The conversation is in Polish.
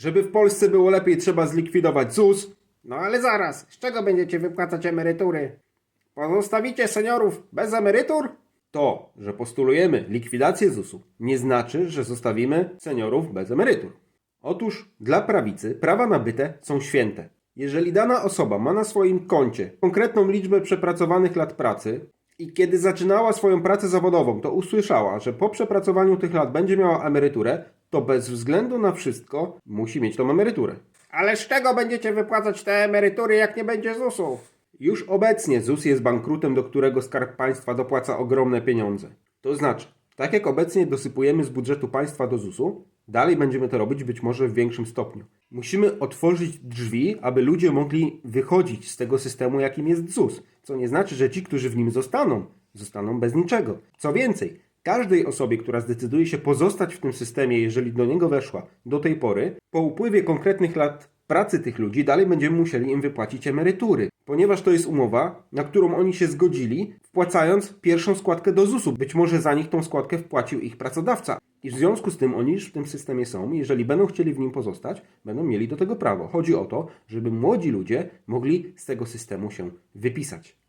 Żeby w Polsce było lepiej, trzeba zlikwidować ZUS. No ale zaraz, z czego będziecie wypłacać emerytury? Pozostawicie seniorów bez emerytur? To, że postulujemy likwidację ZUS-u, nie znaczy, że zostawimy seniorów bez emerytur. Otóż dla prawicy prawa nabyte są święte. Jeżeli dana osoba ma na swoim koncie konkretną liczbę przepracowanych lat pracy i kiedy zaczynała swoją pracę zawodową, to usłyszała, że po przepracowaniu tych lat będzie miała emeryturę, to bez względu na wszystko musi mieć tą emeryturę. Ale z czego będziecie wypłacać te emerytury, jak nie będzie ZUS-u? Już obecnie ZUS jest bankrutem, do którego Skarb Państwa dopłaca ogromne pieniądze. To znaczy, tak jak obecnie dosypujemy z budżetu państwa do ZUS-u, dalej będziemy to robić być może w większym stopniu. Musimy otworzyć drzwi, aby ludzie mogli wychodzić z tego systemu, jakim jest ZUS. Co nie znaczy, że ci, którzy w nim zostaną, zostaną bez niczego. Co więcej, każdej osobie, która zdecyduje się pozostać w tym systemie, jeżeli do niego weszła do tej pory, po upływie konkretnych lat pracy tych ludzi dalej będziemy musieli im wypłacić emerytury, ponieważ to jest umowa, na którą oni się zgodzili, wpłacając pierwszą składkę do ZUS-u. Być może za nich tą składkę wpłacił ich pracodawca. I w związku z tym oni już w tym systemie są, jeżeli będą chcieli w nim pozostać, będą mieli do tego prawo. Chodzi o to, żeby młodzi ludzie mogli z tego systemu się wypisać.